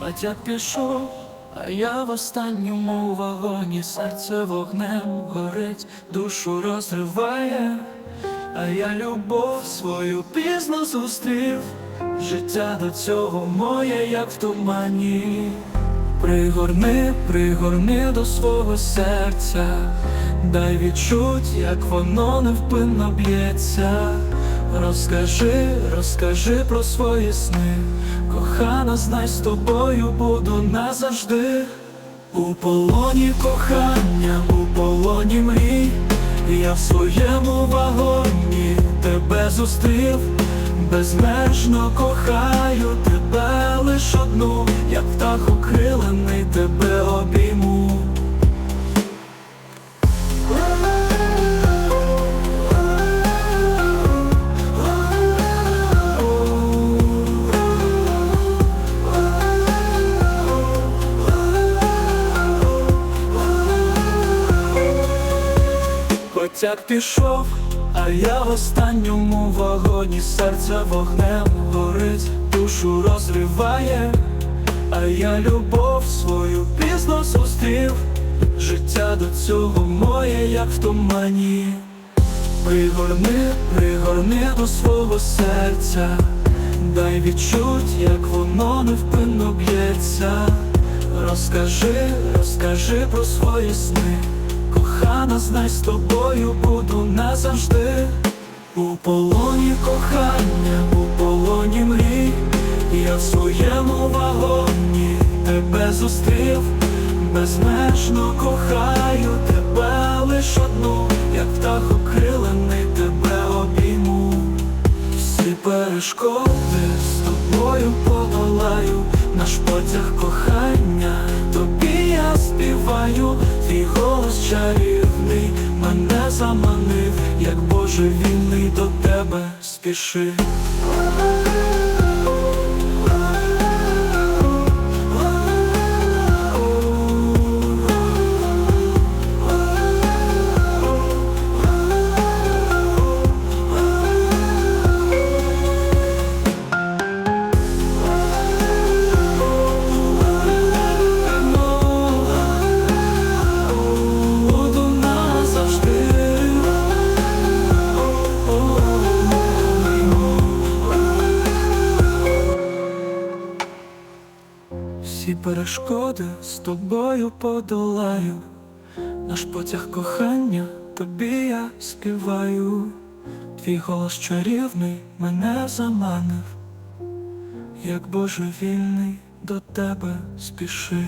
Батя пішов, а я в останньому вагоні, серце вогнем горить, душу розриває, а я любов свою пізно зустрів, життя до цього моє, як в тумані. Пригорни, пригорни до свого серця, дай відчуть, як воно невпинно б'ється. Розкажи, розкажи про свої сни, кохана, знай з тобою буду назавжди. У полоні кохання, у полоні мрій, я в своєму вагоні тебе зустрів, безмежно кохаю тебе лиш одну, як птах укрилений тебе обійму. Потяг пішов, а я в останньому вагоні серце вогнем горить, душу розриває, а я любов свою пізно зустрів, життя до цього моє, як в тумані. Пригорни, пригорни до свого серця, дай відчуть, як воно невпинно б'ється. Розкажи, розкажи про свої сни. Кохана, знай з тобою буду назавжди. У полоні кохання, у полоні мрій, я в своєму вагоні тебе зустрів, безмежно кохаю тебе лиш одну, як птах укрилений тебе обійму. Всі перешкоди з тобою подолаю, наш потяг кохання, тобі співаю, твій голос чарівний мене заманив, як божевільний до тебе спішив. Перешкоди з тобою подолаю, наш потяг кохання, тобі я співаю, твій голос чарівний мене заманив, як божевільний до тебе спішив.